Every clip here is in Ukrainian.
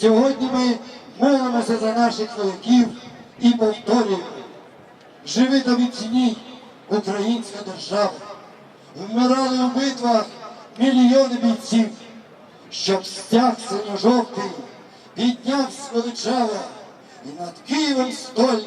Сьогодні ми молимося за наших вояків і повторюємо. Живи та міцні українська держава. Вмирали у битвах мільйони бійців, щоб стяг синьо-жовтий підняв величава і над Києвом стольним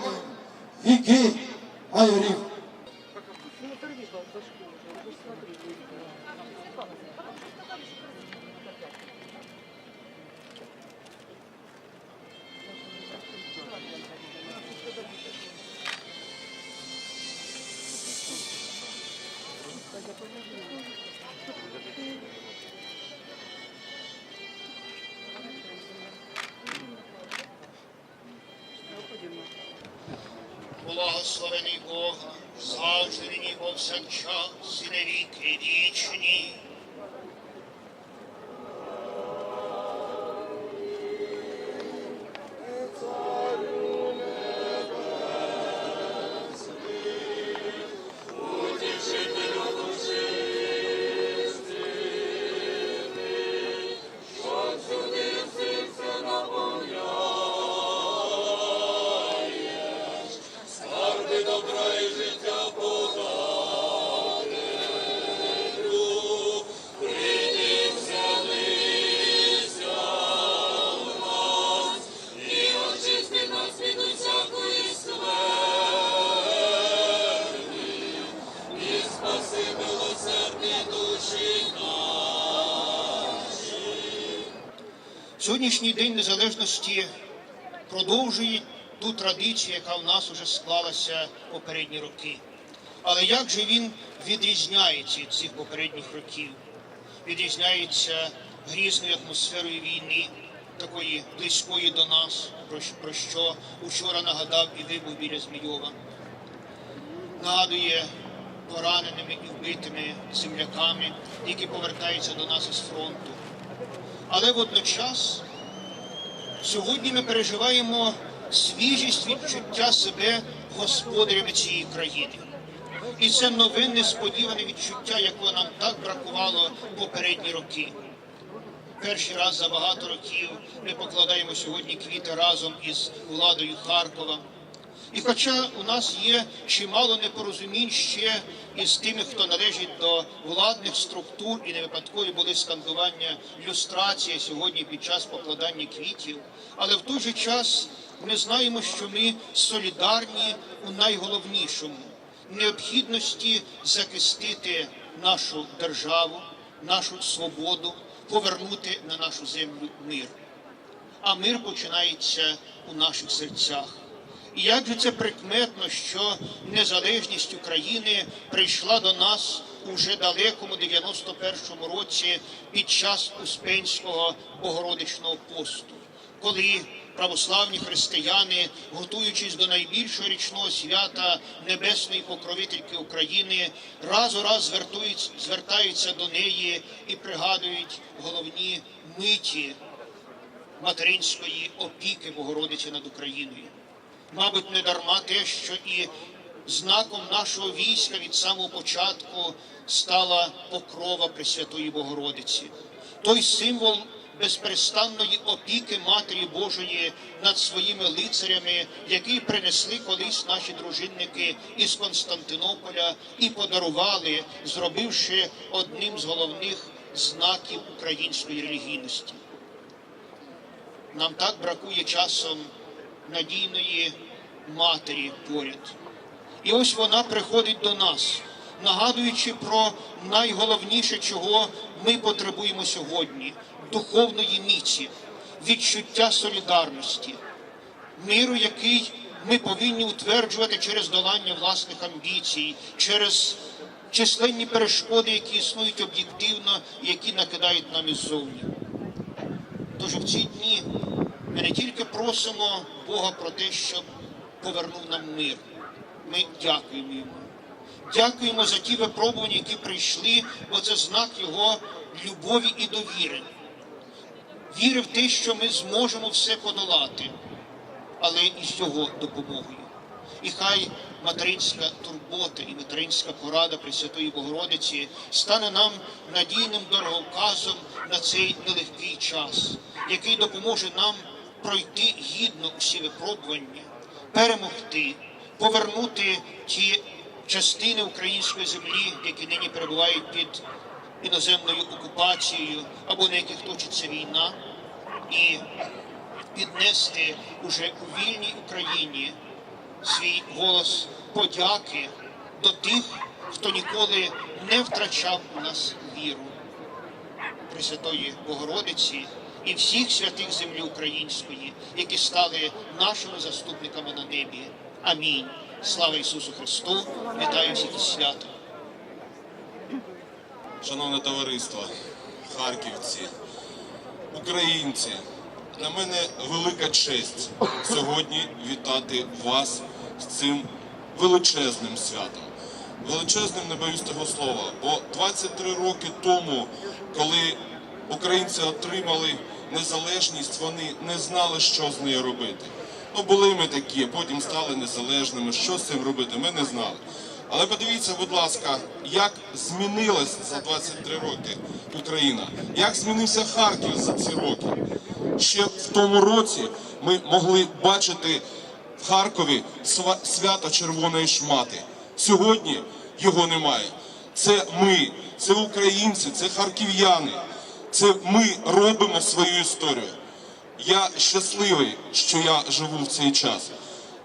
Благословений Бога, завжди нині повсякчас і на віки Сьогоднішній день незалежності продовжує ту традицію, яка в нас вже склалася попередні роки. Але як же він відрізняється від цих попередніх років? Відрізняється грізною атмосферою війни, такої близької до нас, про що- учора нагадав і вибух біля Змійова. Нагадує пораненими і вбитими земляками, які повертаються до нас із фронту. Але водночас сьогодні ми переживаємо свіжість відчуття себе господарями цієї країни. І це нове несподіване відчуття, якого нам так бракувало попередні роки. Перший раз за багато років ми покладаємо сьогодні квіти разом із владою Харкова. І хоча у нас є чимало непорозумінь ще із тими, хто належить до владних структур, і не випадкові були скандування люстрація сьогодні під час покладання квітів, але в той же час ми знаємо, що ми солідарні у найголовнішому необхідності захистити нашу державу, нашу свободу, повернути на нашу землю мир а мир починається у наших серцях. І як же це прикметно, що незалежність України прийшла до нас у вже далекому 91-му році під час Успенського Богородичного посту, коли православні християни, готуючись до найбільшого річного свята Небесної покровительки України, раз у раз звертаються до неї і пригадують головні миті материнської опіки Богородиці над Україною. Мабуть, не дарма те, що і знаком нашого війська від самого початку стала покрова Пресвятої Богородиці, той символ безперестанної опіки Матері Божої над своїми лицарями, які принесли колись наші дружинники із Константинополя і подарували, зробивши одним з головних знаків української релігійності. Нам так бракує часом надійної матері поряд. І ось вона приходить до нас, нагадуючи про найголовніше, чого ми потребуємо сьогодні духовної міці, відчуття солідарності, миру, який ми повинні утверджувати через долання власних амбіцій, через численні перешкоди, які існують об'єктивно, які накидають нам іззовні. Тож в ці дні ми не тільки просимо Бога про те, щоб повернув нам мир. Ми дякуємо йому. Дякуємо за ті випробування, які прийшли, бо це знак Його любові і довіри. Віри в те, що ми зможемо все подолати, але і з його допомогою. І хай материнська турбота і материнська порада Пресвятої Богородиці стане нам надійним дороговказом на цей нелегкий час, який допоможе нам пройти гідно усі випробування, перемогти, повернути ті частини української землі, які нині перебувають під іноземною окупацією або на яких точиться війна, і піднести уже у вільній Україні свій голос подяки до тих, хто ніколи не втрачав у нас віру. Пресвятої Богородиці і всіх святих землі української, які стали нашими заступниками на небі. Амінь. Слава Ісусу Христу! Вітаю всіх із святом! Шановне товариство, харківці, українці, для мене велика честь сьогодні вітати вас з цим величезним святом. Величезним не боюсь того слова, бо 23 роки тому, коли українці отримали незалежність, вони не знали, що з нею робити. Ну, були ми такі, потім стали незалежними. Що з цим робити? Ми не знали. Але подивіться, будь ласка, як змінилась за 23 роки Україна, як змінився Харків за ці роки. Ще в тому році ми могли бачити в Харкові свято Червоної шмати. Сьогодні його немає. Це ми, це українці, це харків'яни. Це ми робимо свою історію. Я щасливий, що я живу в цей час.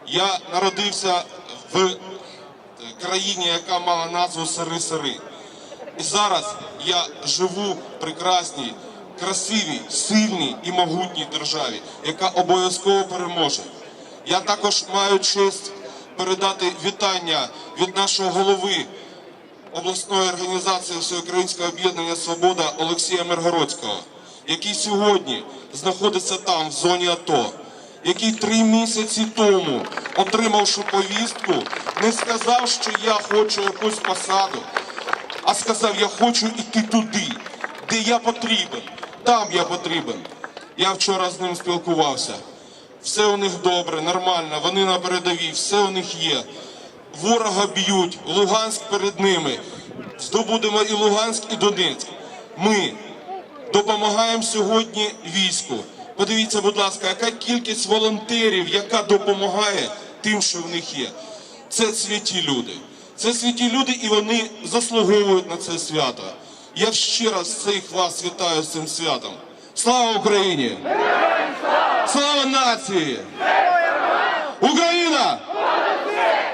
Я народився в країні, яка мала назву Сири-Сири. І зараз я живу в прекрасній, красивій, сильній і могутній державі, яка обов'язково переможе. Я також маю честь передати вітання від нашого голови обласної організації Всеукраїнського об'єднання Свобода Олексія Миргородського, який сьогодні знаходиться там, в зоні АТО, який три місяці тому, отримавши повістку, не сказав, що я хочу якусь посаду, а сказав, я хочу йти туди, де я потрібен. Там я потрібен. Я вчора з ним спілкувався. Все у них добре, нормально, вони на передовій, все у них є. Ворога б'ють, Луганськ перед ними. Здобудемо і Луганськ, і Донецьк. Ми допомагаємо сьогодні війську. Подивіться, будь ласка, яка кількість волонтерів, яка допомагає тим, що в них є. Це святі люди. Це святі люди, і вони заслуговують на це свято. Я ще раз всіх вас вітаю з цим святом. Слава Україні! Слава нації!